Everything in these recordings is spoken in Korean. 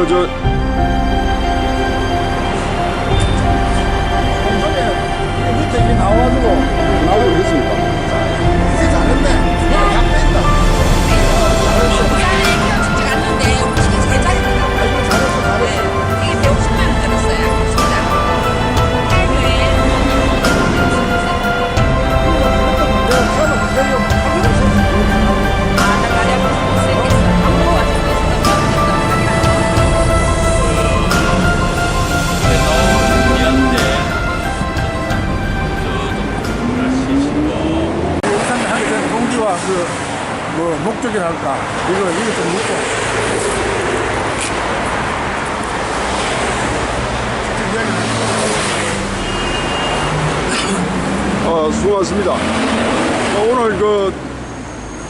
ఈరోజు 어떻게 할까? 이거, 이거 좀 묻고. 어, 수고하셨습니다. 어, 오늘 그,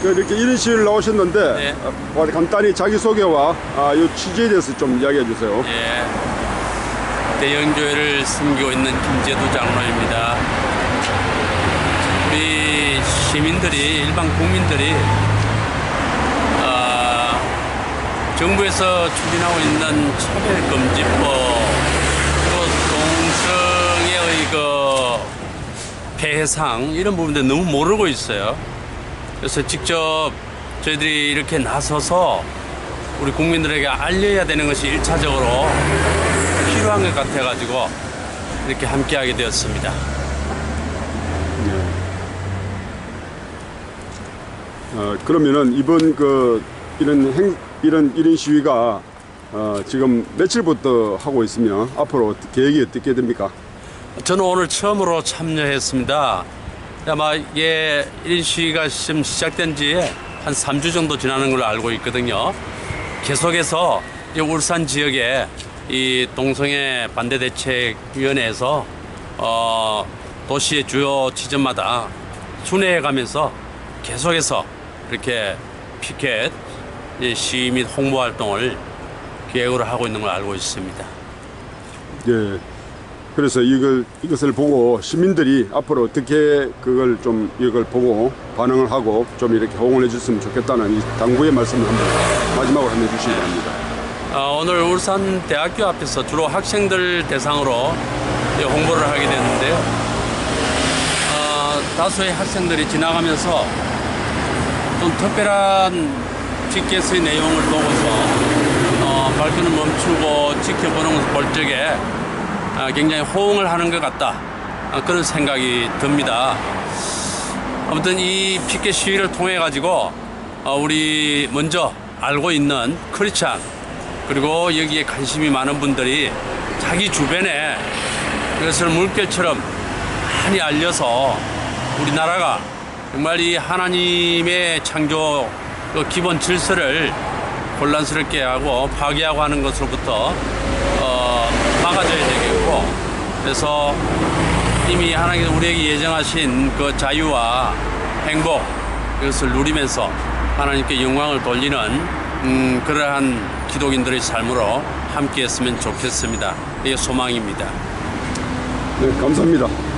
그 이렇게 이런 시위를 나오셨는데 네. 어, 간단히 자기소개와 아, 이 취지에 대해서 좀 이야기해 주세요. 예. 대형교회를 섬기고 있는 김재두 장로입니다. 우리 시민들이, 일반 국민들이, 아, 정부에서 추진하고 있는 차별금지법, 또 동성애의 그 폐해상, 이런 부분들 너무 모르고 있어요. 그래서 직접 저희들이 이렇게 나서서 우리 국민들에게 알려야 되는 것이 일차적으로 필요한 것 같아가지고 이렇게 함께하게 되었습니다. 어, 그러면은 이번 그 이런 행 이런 이런 시위가 어, 지금 며칠부터 하고 있으면 앞으로 계획이 어떻게 됩니까? 저는 오늘 처음으로 참여했습니다. 아마 이게 이런 시위가 지금 시작된 지에 한 3주 정도 지나는 걸로 알고 있거든요. 계속해서 이 울산 지역에 이 동성애 반대 대책 위원회에서 어, 도시의 주요 지점마다 순회해 가면서 계속해서 이렇게 피켓 이 시위 및 홍보 활동을 계획으로 하고 있는 걸 알고 있습니다. 예. 그래서 이걸 이것을 보고 시민들이 앞으로 어떻게 그걸 좀 이걸 보고 반응을 하고 좀 이렇게 호응을 해줬으면 좋겠다는 이 당부의 말씀을 한번 마지막으로 한번 해주시기 바랍니다. 어, 오늘 울산 대학교 앞에서 주로 학생들 대상으로 이 홍보를 하게 됐는데요. 어, 다수의 학생들이 지나가면서 좀 특별한 티켓의 내용을 보고서 어, 발길을 멈추고 지켜보는 것을 볼 적에 아, 굉장히 호응을 하는 것 같다. 아, 그런 생각이 듭니다. 아무튼 이 피켓 시위를 통해 가지고 어, 우리 먼저 알고 있는 크리스찬 그리고 여기에 관심이 많은 분들이 자기 주변에 그것을 물결처럼 많이 알려서 우리나라가 정말 이 하나님의 창조 그 기본 질서를 혼란스럽게 하고 파괴하고 하는 것으로부터 어, 막아줘야 되겠고 그래서 이미 하나님께서 우리에게 예정하신 그 자유와 행복 이것을 누리면서 하나님께 영광을 돌리는 음, 그러한 기독인들의 삶으로 함께했으면 좋겠습니다. 이게 소망입니다. 네, 감사합니다.